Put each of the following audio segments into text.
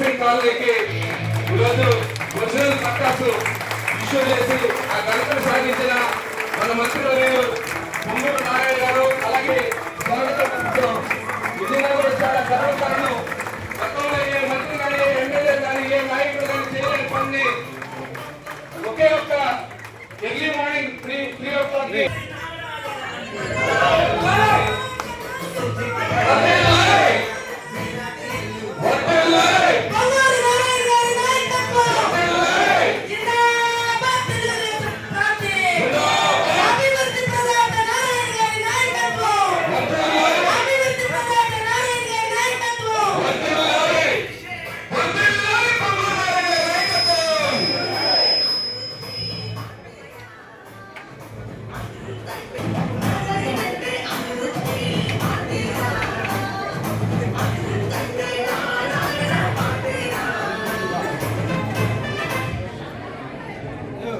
సింగ్ కాలనీకి ఈరోజు original పట్టాసు issue చేసి ఆ ఘనత సాగించిన మన మంత్రివర్యులు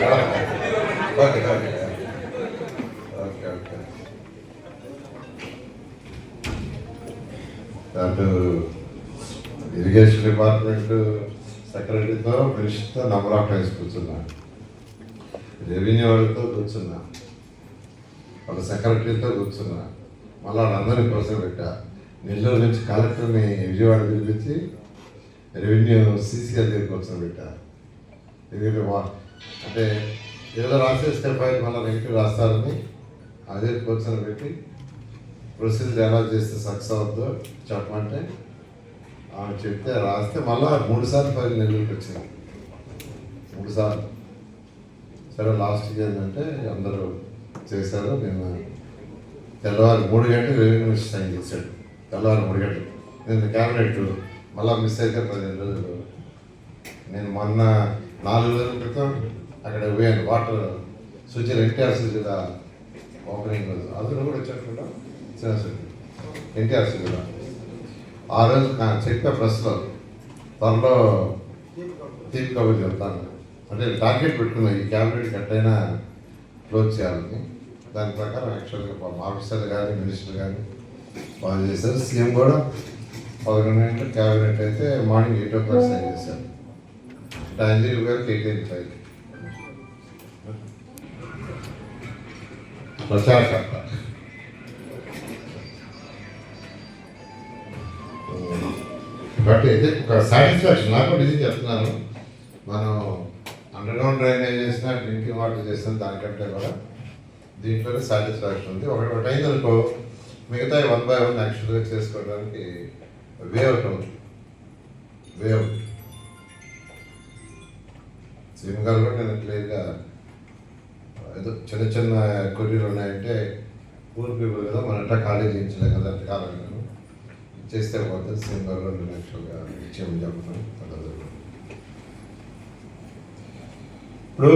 నారాయణ గారి ఓకే ఓకే ఓకే ఓకే అటు ఇరిగేషన్ డిపార్ట్మెంట్ సెక్రటరీతో మినిస్టర్తో నంబర్ ఆఫ్ టైమ్స్ కూర్చున్నా. రెవెన్యూ వాళ్ళతో కూర్చున్నా. వాళ్ళ సెక్రటరీతో కూర్చున్నా. మళ్ళీ వాళ్ళందరినీ కూర్చోబెట్టా నెల్లూరు నుంచి కలెక్టర్ని విజయవాడ పిలిపించి రెవెన్యూ సీసీఆర్ దగ్గర కూర్చోబెట్టా ఎందుకంటే వా అంటే ఏదో రాసేస్తే ఫైల్ మళ్ళీ నెగిటివ్ రాస్తారని అదే కూర్చొని పెట్టి ప్రొసీజర్ ఎలా చేస్తే సక్సెస్ అవుతుందో చెప్పమంటే ఆమె చెప్తే రాస్తే మళ్ళీ మూడు సార్లు ఫైల్ నెల్లూరుకి వచ్చింది. మూడు సార్లు. సరే లాస్ట్ ఏంటంటే అందరూ చేశారు నేను తెల్లవారు మూడు గంటలు రెవెన్యూ మినిస్టర్ చేశాడు. తెల్లవారు మూడు గంటలు. నేను క్యాబినెట్ మళ్ళీ మిస్ అయితే పదిహేను రోజులు. నేను మొన్న నాలుగు రోజుల క్రితం అక్కడ పోయాను. వాటర్ సుచీల ఎన్టీఆర్ సుచీల ఓపెనింగ్ రోజు. అందులో కూడా వచ్చాకుండా ఎన్టీఆర్ సుచీల. ఆ రోజు నా- చెప్పే ప్రెస్లో త్వరలో తీపి కబుర్ చెప్తాను. అంటే టార్గెట్ పెట్టుకున్నా. ఈ క్యాబినెట్ ఎట్టయినా క్లోజ్ చేయాలని. దాని ప్రకారం యాక్చువల్గా మా ఆఫీసర్లు కానీ మినిస్టర్ కానీ బాగా చేశారు. సీఎం కూడా పదకొండు గంటల క్యాబినెట్ అయితే morning eight o'clock sign చేశారు. అంజలి గారికి ఎయిట్ ఎయిట్ ఫైవ్ ప్రచారకర్త బట్ అయితే ఒక సాటిస్ఫాక్షన్ నాకు ఇది చెప్తున్నాను. మనం అండర్గ్రౌండ్ డ్రైనేజ్ చేసినా డ్రింకింగ్ వాటర్ చేసినా దానికంటే కూడా దీంట్లోనే సాటిస్ఫాక్షన్ ఉంది. ఒకటి ఒకటి అయిందనుకో మిగతా వన్ బై వన్ యాక్చువల్గా చేసుకోవడానికి వే అవుట్ అవుతుంది. వే అవుట్ సిమ్ గారు కూడా నేను క్లియర్గా ఏదో చిన్న చిన్న కొర్రీలు ఉన్నాయంటే పూర్ పీపుల్ కదా మనంటా ఖాళీ చేయించలే కదా అంటే కావాలి చేస్తే పోతే సిమ్ గారు కూడా నేను యాక్చువల్గా ఇచ్చేయమని చెప్తున్నాను ఇప్పుడు